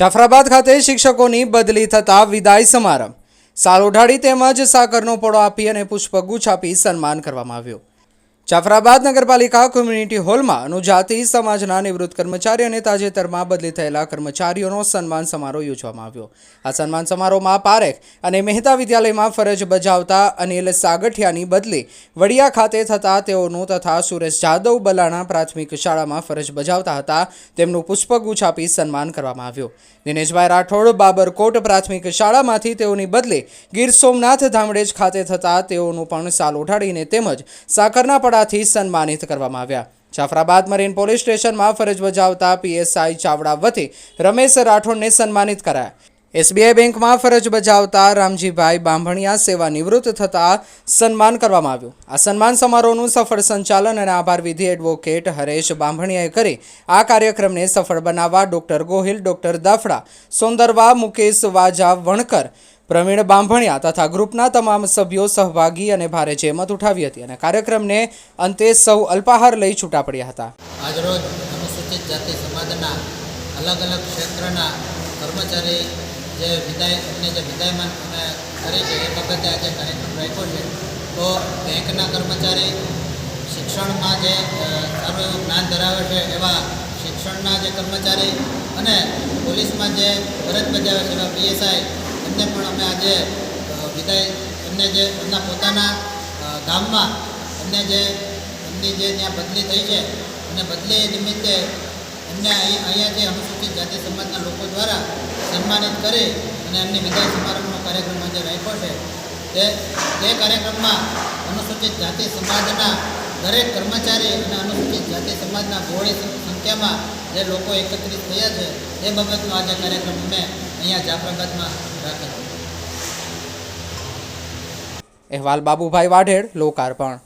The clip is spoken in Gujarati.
જાફરાબાદ ખાતે શિક્ષકોની બદલી થતા વિદાય સમારંભ. સાલ ઓઢાડી તેમજ સાકરનો પોળો આપી અને પુષ્પગુચ્છ આપી સન્માન કરવામાં આવ્યું. જાફરાબાદ નગરપાલિકા કોમ્યુનિટી હોલમાં અનુજાતિ સમાજના નિવૃત્ત કર્મચારી અને તાજેતરમાં બદલી થયેલા કર્મચારીઓનો સન્માન સમારોહ યોજવામાં આવ્યો. આ સન્માન સમારોહમાં પારેખ અને મહેતા વિદ્યાલયમાં ફરજ બજાવતા અનિલ સાગઠિયાની બદલી વડિયા ખાતે થતા તેઓનું તથા સુરેશ જાદવ બલાણા પ્રાથમિક શાળામાં ફરજ બજાવતા હતા, તેમનું પુષ્પગુચ્છ આપી સન્માન કરવામાં આવ્યું. દિનેશભાઈ રાઠોડ બાબરકોટ પ્રાથમિક શાળામાંથી તેઓની બદલી ગીર સોમનાથ ધામડેજ ખાતે થતા તેઓનું પણ સાલ ઉઠાડીને તેમજ સાકરના પડાથી સન્માનિત કરવામાં આવ્યા. જાફરાબાદ મરીન પોલીસ સ્ટેશનમાં ફરજ બજાવતા પીએસઆઈ ચાવડા વતી રમેશ રાઠોડને સન્માનિત કરાયા. એસબીઆઈ બેંકમાં ફરજ બજાવતા રામજીભાઈ બાંભણિયા સેવા નિવૃત્ત સન્માન કરવામાં આવ્યું. આ સન્માન સમારોહનું સફળ સંચાલન અને આભાર વિધિ એડવોકેટ હરેશ બાંભણિયાએ કરી. આ કાર્યક્રમને સફળ બનાવવા ડોક્ટર ગોહિલ, ડોક્ટર દાફડા, સોંદરવા મુકેશ વાજા વણકર પ્રવીણ બાંભણિયા તથા ગ્રુપના તમામ સભ્યો સહભાગી અને ભારે જહેમત ઉઠાવી હતી અને કાર્યક્રમને અંતે સૌ અલ્પાહાર લઈ છૂટા પડ્યા હતા. આજરોજ અનુસૂચિત જાતિ સમાજના અલગ અલગ ક્ષેત્રના કર્મચારી જે વિદાય એમને જે વિદાયમાન અમે કરે છે, એ બાબતે આજે કાર્યક્રમ રાખ્યો છે. તો બેંકના કર્મચારી શિક્ષણમાં જે સારું એવું જ્ઞાન ધરાવે છે, એવા શિક્ષણના જે કર્મચારી અને પોલીસમાં જે ફરજ બજાવે છે, એવા પીએસઆઈ એમને પણ અમે આજે વિદાય, એમને જે એમના પોતાના ગામમાં એમને જે, એમની જે ત્યાં બદલી થઈ છે, અને બદલી નિમિત્તે એમને અહીં અહીંયા જે અનુસૂચિત જાતિ સમાજના લોકો દ્વારા સન્માનિત કરી અને એમની વિદાય સમારંભનો કાર્યક્રમ આજે રાખ્યો છે, તે તે કાર્યક્રમમાં અનુસૂચિત જાતિ સમાજના દરેક કર્મચારી અને અનુસૂચિત જાતિ સમાજના બહોળી સંખ્યામાં જે લોકો એકત્રિત થયા છે, એ બાબતનો આજે કાર્યક્રમ અમે અહીંયા જાફરાબાદમાં રાખેલો. અહેવાલ બાબુભાઈ વાઢેડ, લોકાર્પણ.